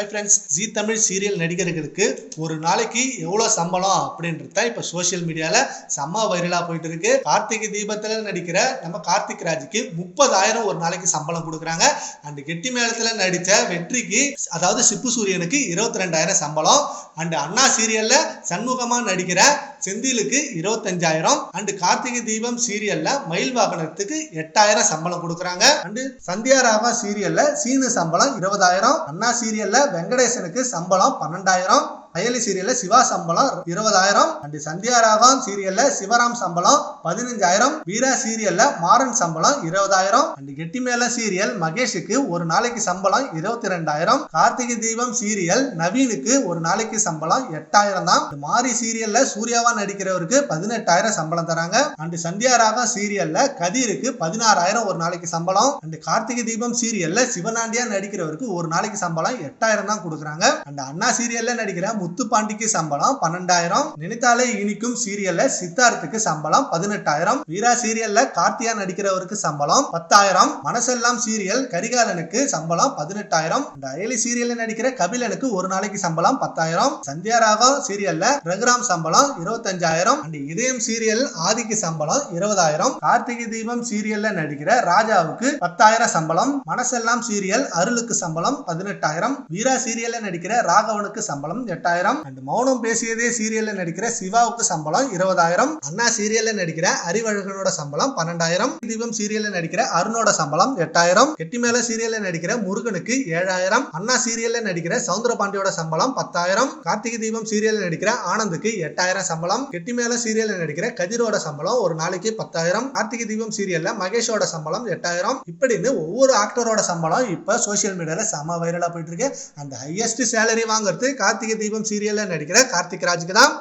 Hi friends Zee Tamil serial நடிகர்களுக்கு ஒரு நாளைக்கு எவ்வளோ சம்பளம் அப்படின்றத இப்போ சோஷியல் மீடியாவில் செம்ம வைரலாக போயிட்டு இருக்கு. கார்த்திகை தீபத்தில் நடிக்கிற நம்ம கார்த்திக் ராஜுக்கு முப்பதாயிரம் ஒரு நாளைக்கு சம்பளம் கொடுக்குறாங்க. அண்ட் கெட்டி மேளத்தில் நடித்த வெற்றிக்கு அதாவது சிப்பு சூரியனுக்கு இருபத்தி ரெண்டாயிரம் சம்பளம். அண்ட் அண்ணா சீரியலில் சண்முகமாக நடிக்கிற செந்திலுக்கு இருபத்தஞ்சாயிரம். அண்ட் கார்த்திகை தீபம் சீரியல்ல மயில் வாகனத்துக்கு எட்டாயிரம் சம்பளம் கொடுக்குறாங்க. அண்ட் சந்தியா ராகா சீரியல்ல சீனு சம்பளம் இருபதாயிரம். அண்ணா சீரியல்ல வெங்கடேசனுக்கு சம்பளம் பன்னெண்டாயிரம். அயலி சீரியல்ல சிவா சம்பளம் இருபதாயிரம். அண்ட் சந்தியா ராகம் சீரியல்ல சிவராம் சம்பளம் பதினஞ்சாயிரம். வீரா சீரியல்ல மாறன் சம்பளம் இருபதாயிரம். அண்ட் கெட்டி மேல சீரியல் மகேஷுக்கு ஒரு நாளைக்கு சம்பளம் இருபத்தி ரெண்டாயிரம் கார்த்திகை தீபம் சீரியல் நவீனுக்கு ஒரு நாளைக்கு சம்பளம் எட்டாயிரம் தான். மாரி சீரியல்ல சூர்யாவா நடிக்கிறவருக்கு பதினெட்டாயிரம் சம்பளம் தராங்க. அண்ட் சந்தியா ராகம் சீரியல்ல கதிருக்கு பதினாறாயிரம் ஒரு நாளைக்கு சம்பளம். அண்ட் கார்த்திகை தீபம் சீரியல்ல சிவனாண்டியா நடிக்கிறவருக்கு ஒரு நாளைக்கு சம்பளம் எட்டாயிரம் தான் கொடுக்குறாங்க. அண்ட் அண்ணா சீரியல்ல நடிக்கிற முத்துப்பாண்டிக்கு சம்பளம் பன்னெண்டாயிரம். நினைத்தாலே இனிக்கும் சீரியல்ல சித்தார்த்துக்கு சம்பளம் பதினெட்டாயிரம். வீரா சீரியல்ல கார்த்தியா நடிக்கிறவருக்கு சம்பளம் பத்தாயிரம். மனசெல்லாம் சீரியல் கரிகாலனுக்கு சம்பளம் பதினெட்டாயிரம். இந்த சீரியல்ல நடிக்கிற கபிலனுக்கு ஒரு நாளைக்கு சம்பளம் பத்தாயிரம். சந்தியா ராகவ் சீரியல்ல ரகுராம் சம்பளம் இருபத்தஞ்சாயிரம். அண்ட் இதயம் சீரியல் ஆதிக்கு சம்பளம் இருபதாயிரம். கார்த்திகை தீபம் சீரியல்ல நடிக்கிற ராஜாவுக்கு பத்தாயிரம் சம்பளம். மனசெல்லாம் சீரியல் அருளுக்கு சம்பளம் பதினெட்டாயிரம். வீரா சீரியல்ல நடிக்கிற ராகவனுக்கு சம்பளம் எட்டாயிரம். அண்ட் மௌனம் பேசியதே சீரியல்ல நடிக்கிற சிவாவுக்கு சம்பளம் இருபதாயிரம். அண்ணா சீரியல்ல நடிக்கிற அறிவழகனோட சம்பளம் பன்னெண்டாயிரம். தீபம் சீரியல்ல நடிக்கிற அருணோட சம்பளம் எட்டாயிரம். கெட்டிமேல சீரியல்ல நடிக்கிற முருகனுக்கு ஏழாயிரம். அண்ணா சீரியல்ல நடிக்கிற சவுந்தர பாண்டியோட சம்பளம் பத்தாயிரம். கார்த்திகை தீபம் சீரியல்ல நடிக்கிற ஆனந்துக்கு எட்டாயிரம் சம்பளம். கெட்டிமேல சீரியல்ல நடிக்கிற கதிரோட சம்பளம் ஒரு நாளைக்கு பத்தாயிரம். கார்த்திகை தீபம் சீரியல்ல மகேஷோட சம்பளம் எட்டாயிரம். இப்படின்னு ஒவ்வொரு ஆக்டரோட சம்பளம் இப்ப சோசியல் மீடியால செம வைரலா போயிட்டு இருக்கு. அந்த ஹையஸ்ட் சேலரி வாங்குறது கார்த்திகை தீபம் சீரியல்ல நடிக்கிற கார்த்திக் ராஜுக்கு தான்